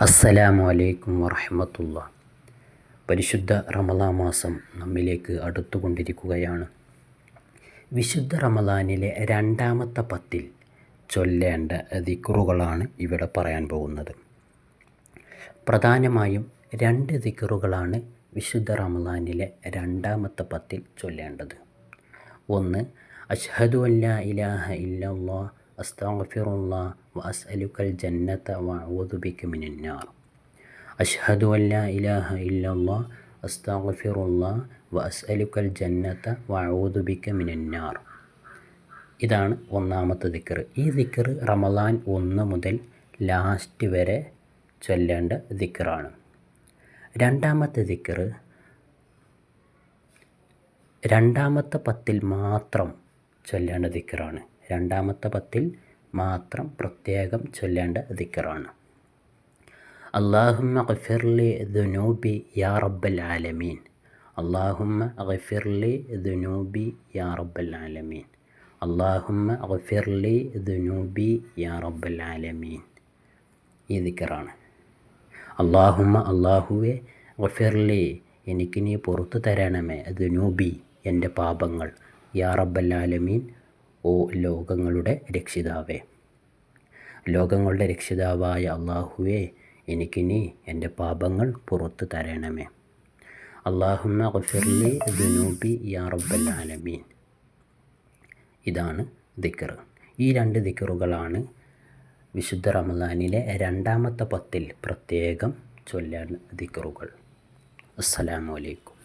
അസ്സലാമു അലൈക്കും വറഹമത്തുള്ള. പരിശുദ്ധ റമലാ മാസം നമ്മിലേക്ക് അടുത്തുകൊണ്ടിരിക്കുകയാണ്. വിശുദ്ധ റമലാനിലെ രണ്ടാമത്തെ പത്തിൽ ചൊല്ലേണ്ട ദിക്റുകളാണ് ഇവിടെ പറയാൻ പോകുന്നത്. പ്രധാനമായും രണ്ട് ദിക്റുകളാണ് വിശുദ്ധ റമലാനിലെ രണ്ടാമത്തെ പത്തിൽ ചൊല്ലേണ്ടത്. ഒന്ന് അഷ്ഹദു അല്ലാ ഇലാഹ ഇല്ലല്ലാ അസ്തഗ്ഫിറുല്ലാ വ അസ്അലുക്കൽ ജന്നത വ അഊദു ബിക മിനന്നാർ അഷ്ഹദു അല്ലാ ഇലാഹ ഇല്ലല്ലാ അസ്തഗ്ഫിറുല്ലാ വ അസ്അലുക്കൽ ജന്നത വ അഊദു ബിക മിനന്നാർ ഇതാണ് ഒന്നാമത്തെ ദിക്കർ ഈ ദിക്കർ റമദാൻ ഒന്ന് മുതൽ ലാസ്റ്റ് വരെ ചൊല്ലേണ്ട ദിക്കറാണ്. രണ്ടാമത്തെ ദിക്കർ രണ്ടാമത്തെ പത്തിൽ മാത്രം ചൊല്ലേണ്ട ദിക്കറാണ്. രണ്ടാമത്തെ പത്തിൽ മാത്രം പ്രത്യേകം ചൊല്ലേണ്ട ദിക്കറാണ് അള്ളാഹുമ്മ ഗഫിർലി ദുനൂബി യാ റബ്ബൽ ആലമീൻ. അള്ളാഹുമ്മ ഗഫിർലി ദുനൂബി യാ റബ്ബൽ ആലമീൻ. അള്ളാഹുമ്മ ഗഫിർലി ദുനൂബി യാ റബ്ബൽ ആലമീൻ. ഈ ദിക്കറാണ് അള്ളാഹുമ്മ അള്ളാഹുവെ ഗഫിർലി എനിക്ക് നീ പുറത്തു തരണമേ ദുനൂബി എന്റെ പാപങ്ങൾ. യാ റബ്ബൽ ആലമീൻ ഓ ലോകങ്ങളുടെ രക്ഷിതാവേ. ലോകങ്ങളുടെ രക്ഷിതാവായ അള്ളാഹുവേ എനിക്കിനി എന്റെ പാപങ്ങൾ പുറത്തു തരണമേ. അള്ളാഹുമ്മ യാ റബ്ബൽ ആലമീൻ. ഇതാണ് ദിക്കർ ഈ രണ്ട് ദിക്കറുകളാണ് വിശുദ്ധ റമദാനിലെ രണ്ടാമത്തെ പത്തിൽ പ്രത്യേകം ചൊല്ലാൻ ദിക്കറുകൾ അസ്സലാമു അലൈക്കും.